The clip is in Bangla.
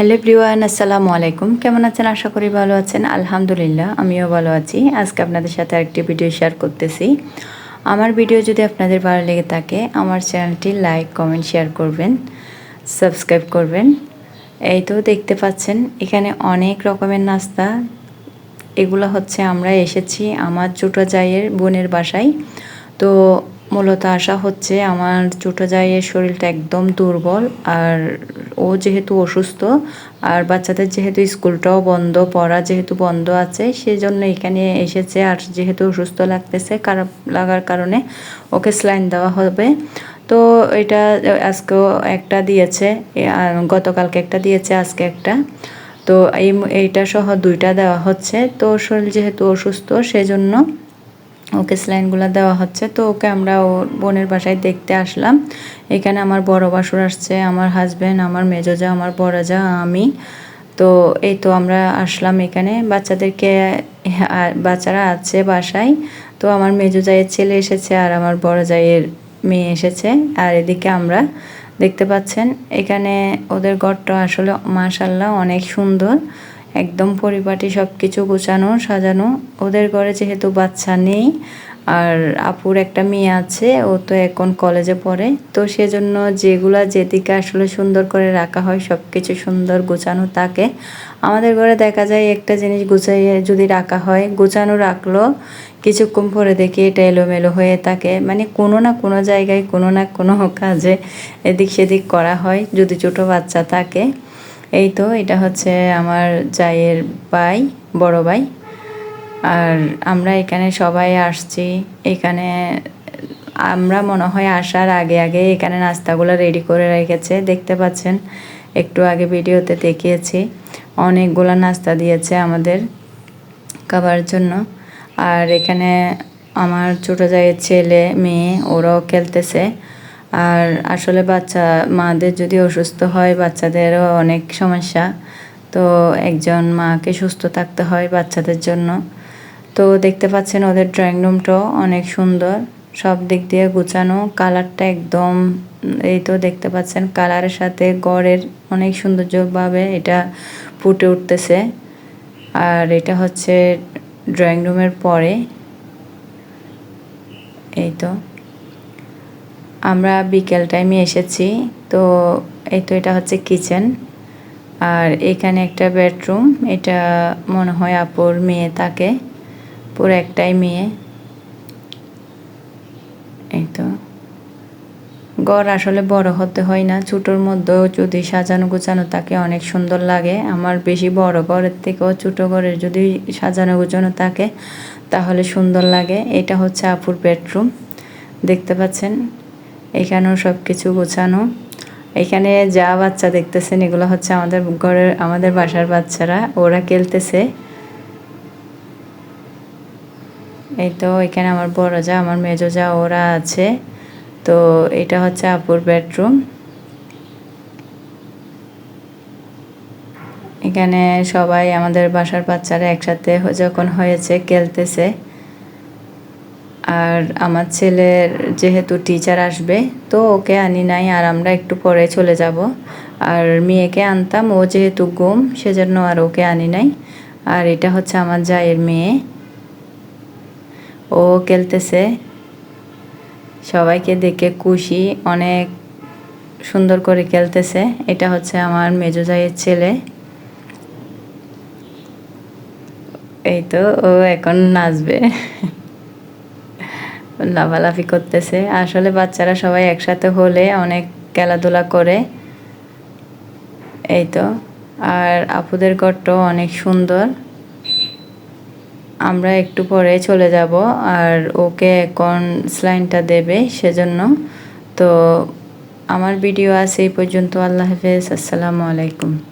হ্যালো প্রিয়ান আসসালামু আলাইকুম। কেমন আছেন? আশা করি ভালো আছেন। আলহামদুলিল্লাহ, আমিও ভালো আছি। আজকে আপনাদের সাথে আরেকটি ভিডিও শেয়ার করতেছি। আমার ভিডিও যদি আপনাদের ভালো লেগে থাকে, আমার চ্যানেলটি লাইক কমেন্ট শেয়ার করবেন সাবস্ক্রাইব করবেন। এই তো দেখতে পাচ্ছেন, এখানে অনেক রকমের নাস্তা। এগুলো হচ্ছে, আমরা এসেছি আমার ছোটো জায়ের বোনের বাসায়। তো মূলত আশা হচ্ছে আমার ছোটো জায়ের শরীরটা একদম দুর্বল আর ও যেহেতু অসুস্থ আর বাচ্চাদের যেহেতু স্কুলটাও বন্ধ, পড়া যেহেতু বন্ধ আছে, সেজন্য এখানে এসেছে আর যেহেতু অসুস্থ লাগতেছে, খারাপ লাগার কারণে ওকে স্লাইন দেওয়া হবে। তো এটা আজকেও একটা দিয়েছে গতকালকে একটা দিয়েছে, আজকে একটা। তো এই, এইটা সহ দুইটা দেওয়া হচ্ছে। তো শরীর যেহেতু অসুস্থ, সেজন্য ওকে স্লাইনগুলো দেওয়া হচ্ছে। তো ওকে আমরা ওর বোনের বাসায় দেখতে আসলাম। এখানে আমার বড় বাসুর আসছে, আমার হাজব্যান্ড আমার মেজো যা আমার বড় যা আমি। তো এই তো আমরা আসলাম এখানে। বাচ্চাদেরকে বাচ্চারা আছে বাসায়। তো আমার মেজো জায়ের ছেলে এসেছে আর আমার বড় জায়ের মেয়ে এসেছে। আর এদিকে আমরা দেখতে পাচ্ছেন, এখানে ওদের ঘরটা আসলে মাশাল্লাহ অনেক সুন্দর। একদম পরিপাটি সব কিছু গোছানো, সাজানো। ওদের ঘরে যেহেতু বাচ্চা নেই, আর আপুর একটা মেয়ে আছে, ও তো এখন কলেজে পড়ে। তো সেজন্য যেগুলা যেদিকে আসলে সুন্দর করে রাখা হয় সব কিছু সুন্দর গোছানো থাকে। আমাদের ঘরে দেখা যায় একটা জিনিস গুছাইয়ে যদি রাখা হয়, গোছানো রাখল, কিছুক্ষণ পরে দেখি এটা এলোমেলো হয়ে থাকে। মানে কোনো না কোনো জায়গায় কোনো না কোনো কাজে এদিক সেদিক করা হয়, যদি ছোটো বাচ্চা থাকে। এই তো, এটা হচ্ছে আমার জায়ের ভাই, বড় ভাই। আর আমরা এখানে সবাই আসছি। এখানে আমরা মনে হয় আসার আগে আগে এখানে নাস্তাগুলো রেডি করে রেখেছে। দেখতে পাচ্ছেন, একটু আগে ভিডিওতে দেখিয়েছি। অনেকগুলো নাস্তা দিয়েছে আমাদের খাবার জন্য। আর এখানে আমার ছোটো জায়ের ছেলে, মেয়ে, ওরাও খেলতেছে। আর আসলে বাচ্চা, মাদের যদি অসুস্থ হয়, বাচ্চাদেরও অনেক সমস্যা। তো একজন মাকে সুস্থ থাকতে হয় বাচ্চাদের জন্য। তো দেখতে পাচ্ছেন ওদের ড্রয়িং রুমটাও অনেক সুন্দর। সব দিক দিয়ে গুছানো, কালারটা একদম, এই তো দেখতে পাচ্ছেন কালারের সাথে গড়ের অনেক সৌন্দর্যভাবে এটা ফুটে উঠতেছে। আর এটা হচ্ছে ড্রয়িং রুমের পরে। এই তো। আমরা বিকেল টাইমে এসেছি, তো এই তো এটা হচ্ছে কিচেন আর এখানে একটা বেডরুম এটা মনে হয় আপুর মেয়ে থাকে, পুরো একটাই মেয়ে। এই তো। ঘর আসলে বড় হতে হয় না, ছোটোর মধ্যেও যদি সাজানো গোছানো থাকে অনেক সুন্দর লাগে। আমার বেশি বড় ঘরের থেকেও ছোটো ঘরের যদি সাজানো গোছানো থাকে, তাহলে সুন্দর লাগে। এটা হচ্ছে আপুর বেডরুম দেখতে পাচ্ছেন? এখানেও সব কিছু গোছানো। এখানে যা বাচ্চা দেখতেছেন, এগুলো হচ্ছে আমাদের ঘরের, আমাদের বাসার বাচ্চারা। ওরা খেলতেছে। এই তো এখানে আমার বড় যা, আমার মেজো যা, ওরা আছে। তো এটা হচ্ছে আপুর বেডরুম। এখানে সবাই আমাদের বাসার বাচ্চারা একসাথে যখন হয়েছে, খেলতেছে। আর আমার ছেলের যেহেতু টিচার আসবে, তো ওকে আনি নাই আর আমরা একটু পরে চলে যাব। আর মেয়েকে আনতাম, ও যেহেতু গুম, সেজন্য আর ওকে আনি নাই। আর এটা হচ্ছে আমার জায়ের মেয়ে। ও খেলতেছে। সবাইকে দেখে খুশি, অনেক সুন্দর করে খেলতেছে। এটা হচ্ছে আমার মেজো জায়ের ছেলে। এই তো ও এখন নাচবে। লাফালাফি করতেছে। আসলে বাচ্চারা সবাই একসাথে হলে অনেক খেলাধুলা করে। এই তো। আর আপুদের ঘরটাও অনেক সুন্দর। আমরা একটু পরে চলে যাব। আর ওকে এখন স্লাইনটা দেবে সেজন্য। তো আমার ভিডিও আছে এই পর্যন্ত। আল্লাহ হাফেজ। আসসালামু আলাইকুম।